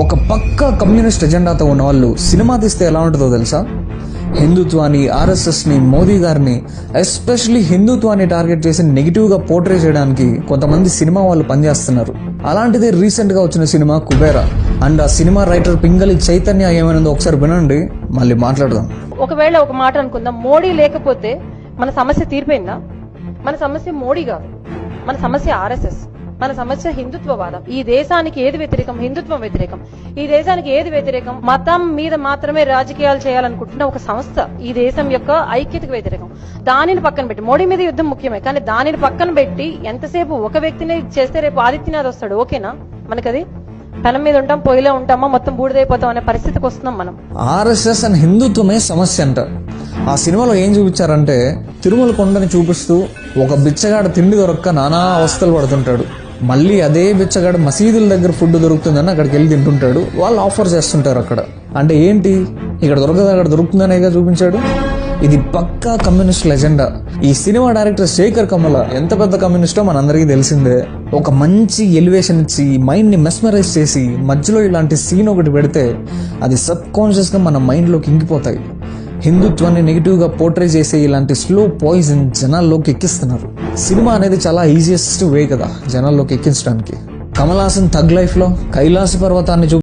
ఒక పక్క కమ్యూనిస్ట్ ఎజెండాతో ఉన్న వాళ్ళు సినిమా తీస్తే ఎలా ఉంటుందో తెలుసా? హిందుత్వాన్ని ఆర్ఎస్ఎస్ని మోదీ గారిని ఎస్పెషలీ హిందుత్వాన్ని టార్గెట్ చేసి నెగిటివ్గా పోర్ట్రే చేయడానికి కొంతమంది సినిమా వాళ్ళు పనిచేస్తున్నారు. అలాంటిదే రీసెంట్గా వచ్చిన సినిమా కుబేరా. అండ్ ఆ సినిమా రైటర్ పింగళి చైతన్య ఏమైనా ఒకసారి వినండి మళ్ళీ మాట్లాడదాం. ఒకవేళ ఒక మాట అనుకుందాం మోడీ లేకపోతే మన సమస్య తీరిపోయిందా? మన సమస్య మోడీ కాదు మన సమస్య ఆర్ఎస్ఎస్. మన సమస్య హిందుత్వవాదం. ఈ దేశానికి ఏది వ్యతిరేకం? హిందుత్వం వ్యతిరేకం. ఈ దేశానికి ఏది వ్యతిరేకం? మతం మీద మాత్రమే రాజకీయాలు చేయాలనుకుంటున్న ఒక సంస్థ ఈ దేశం యొక్క ఐక్యతకు వ్యతిరేకం. దానిని పక్కన పెట్టి మోడీ మీద యుద్ధం ముఖ్యమే కానీ దానిని పక్కన పెట్టి ఎంతసేపు ఒక వ్యక్తిని చేస్తే రేపు ఆదిత్యనాథ్ వస్తాడు ఓకేనా? మనకది? తన మీద ఉంటాం పొయ్యిలో ఉంటామా మొత్తం బూడిదైపోతాం అనే పరిస్థితికి వస్తున్నాం మనం. ఆర్ఎస్ఎస్ అండ్ హిందుత్వమే సమస్య అంట. ఆ సినిమాలో ఏం చూపించారంటే తిరుమల కొండని చూపిస్తూ ఒక బిచ్చగాడు తిండి దొరక్క నానా అవస్థలు పడుతుంటాడు. మళ్ళీ అదే బిచ్చగాడు మసీదుల దగ్గర ఫుడ్ దొరుకుతుందని అక్కడికి వెళ్ళి తింటుంటాడు. వాళ్ళు ఆఫర్ చేస్తుంటారు అక్కడ. అంటే ఏంటి? ఇక్కడ దొరకదు అక్కడ దొరుకుతుందనేగా చూపించాడు. ఇది పక్కా కమ్యూనిస్ట్ లెజెండా. ఈ సినిమా డైరెక్టర్ శేఖర్ కమల ఎంత పెద్ద కమ్యూనిస్టో మనందరికీ తెలిసిందే. ఒక మంచి ఎలివేషన్ ఇచ్చి మైండ్ని మెస్మరైజ్ చేసి మధ్యలో ఇలాంటి సీన్ ఒకటి పెడితే అది సబ్ కాన్షియస్గా మన మైండ్లోకి ఇంకిపోతాయి. హిందుత్వాన్ని నెగిటివ్గా పోర్ట్రే చేసే ఇలాంటి స్లో పాయిజన్ జనాల్లోకి ఎక్కిస్తున్నారు. సినిమా అనేది చాలా ఈజియెస్ట్ వే కదా జనాల్లోకి ఎక్కించడానికి. కమల్ హాసన్ థగ్ లైఫ్లో కైలాస పర్వతాన్ని చూ